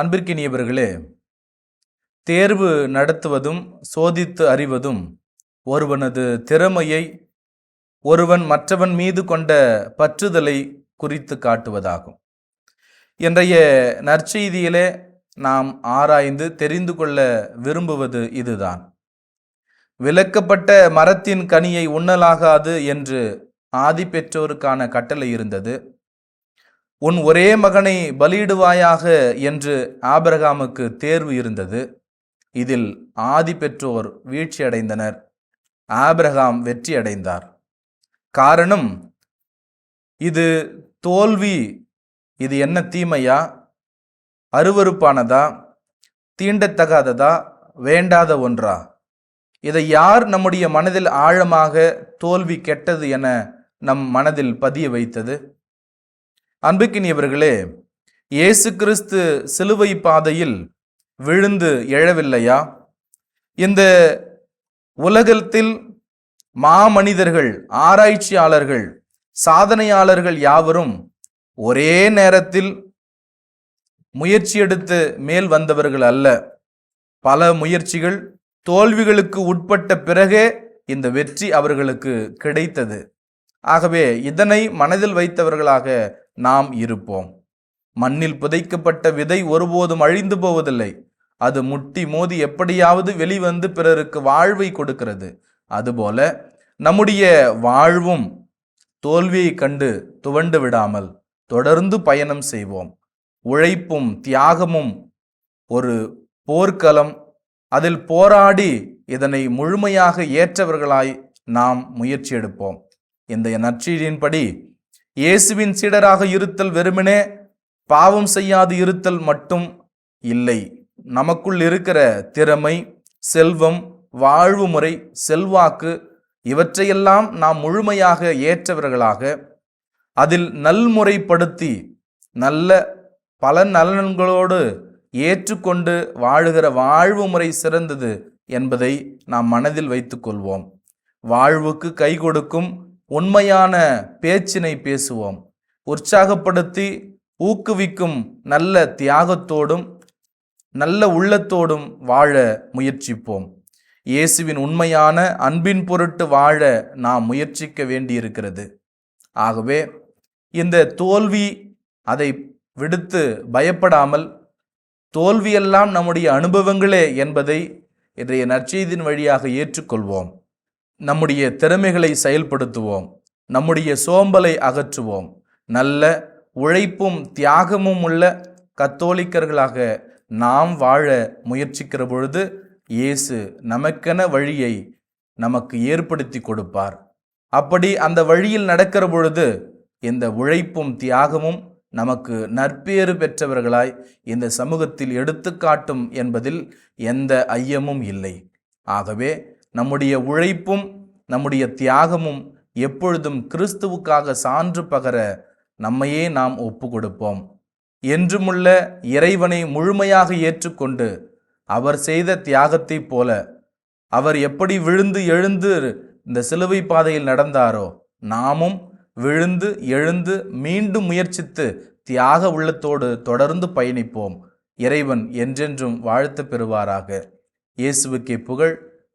அன்பிற்கினியவர்களே தேர்வு நடத்துவதும் சோதித்து அறிவதும் ஒருவனது திறமையை ஒருவன் மற்றவன் மீது கொண்ட பற்றுதலை குறித்து காட்டுவதாகும். இன்றைய நற்செய்தியிலே நாம் ஆராய்ந்து தெரிந்து கொள்ள விரும்புவது இதுதான். விலக்கப்பட்ட மரத்தின் கனியை உண்ணலாகாது என்று ஆதி பெற்றோருக்கான கட்டளை இருந்தது. உன் ஒரே மகனை பலியிடுவாயாக என்று ஆபிரகாமுக்கு தேர்வு இருந்தது. இதில் ஆதி பெற்றோர் வீழ்ச்சியடைந்தனர் ஆபிரகாம் வெற்றியடைந்தார் காரணம் இது தோல்வி இது என்ன தீமையா? அருவருப்பானதா? தீண்டத்தகாததா? வேண்டாத ஒன்றா? இதை யார் நம்முடைய மனதில் ஆழமாக தோல்வி கெட்டது என நம் மனதில் பதிய வைத்தது? அன்புக்கினியவர்களே இயேசு கிறிஸ்து சிலுவை பாதையில் விழுந்து எழவில்லையா? இந்த உலகத்தில் மாமனிதர்கள் ஆராய்ச்சியாளர்கள் சாதனையாளர்கள் யாவரும் ஒரே நேரத்தில் முயற்சி எடுத்து மேல் வந்தவர்கள் அல்ல. பல முயற்சிகள் தோல்விகளுக்கு உட்பட்ட பிறகே இந்த வெற்றி அவர்களுக்கு கிடைத்தது. ஆகவே இதனை மனதில் வைத்தவர்களாக நாம் இருப்போம். மண்ணில் புதைக்கப்பட்ட விதை ஒருபோதும் அழிந்து போவதில்லை. அது முட்டி மோதி எப்படியாவது வெளிவந்து பிறருக்கு வாழ்வை கொடுக்கிறது. அதுபோல நம்முடைய வாழ்வும் தோல்வியை கண்டு துவண்டு விடாமல் தொடர்ந்து பயணம் செய்வோம். உழைப்பும் தியாகமும் ஒரு போர்க்களம். அதில் போராடி இதனை முழுமையாக ஏற்றவர்களாய் நாம் முயற்சி எடுப்போம். இந்த நற்செய்தியின்படி இயேசுவின் சீடராக இருத்தல் வெறுமனே பாவம் செய்யாது இருத்தல் மட்டும் இல்லை. நமக்குள் இருக்கிற திறமை செல்வம் வாழ்வு முறை செல்வாக்கு இவற்றையெல்லாம் நாம் முழுமையாக ஏற்றவர்களாக அதில் நல்முறைப்படுத்தி நல்ல பல நலன்களோடு ஏற்றுக்கொண்டு வாழுகிற வாழ்வு முறை சிறந்தது என்பதை நாம் மனதில் வைத்துக்கொள்வோம். வாழ்வுக்கு கை கொடுக்கும் உண்மையான பேச்சினை பேசுவோம். உற்சாகப்படுத்தி ஊக்குவிக்கும் நல்ல தியாகத்தோடும் நல்ல உள்ளத்தோடும் வாழ முயற்சிப்போம். இயேசுவின் உண்மையான அன்பின் பொருட்டு வாழ நாம் முயற்சிக்க வேண்டியிருக்கிறது. ஆகவே இந்த தோல்வி அதை விடுத்து பயப்படாமல் தோல்வியெல்லாம் நம்முடைய அனுபவங்களே என்பதை இன்றைய நற்செய்தியின் வழியாக ஏற்றுக்கொள்வோம். நம்முடைய திறமைகளை செயல்படுத்துவோம். நம்முடைய சோம்பலை அகற்றுவோம். நல்ல உழைப்பும் தியாகமும் உள்ள கத்தோலிக்கர்களாக நாம் வாழ முயற்சிக்கிற பொழுது இயேசு நமக்கென வழியை நமக்கு ஏற்படுத்தி கொடுப்பார். அப்படி அந்த வழியில் நடக்கிற பொழுது இந்த உழைப்பும் தியாகமும் நமக்கு நற்பேறு பெற்றவர்களாய் இந்த சமூகத்தில் எடுத்துக்காட்டும் என்பதில் எந்த ஐயமும் இல்லை. ஆகவே நம்முடைய உழைப்பும் நம்முடைய தியாகமும் எப்பொழுதும் கிறிஸ்துவுக்காக சான்று பகர நம்மையே நாம் ஒப்பு கொடுப்போம் என்றுமுள்ள இறைவனை முழுமையாக ஏற்றுக்கொண்டு அவர் செய்த தியாகத்தைப் போல அவர் எப்படி விழுந்து எழுந்து இந்த சிலுவை பாதையில் நடந்தாரோ நாமும் விழுந்து எழுந்து மீண்டும் முயற்சித்து தியாக உள்ளத்தோடு தொடர்ந்து பயணிப்போம். இறைவன் என்றென்றும் வாழ்த்து பெறுவாராக. இயேசுவுக்கே புகழ்.